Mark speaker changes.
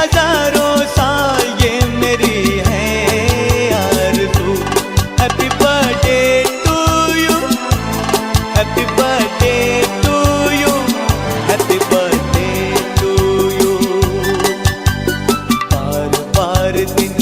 Speaker 1: हजारों साल ये मेरी है आरज़ू happy birthday to you happy birthday to you happy birthday to you बार बार दिन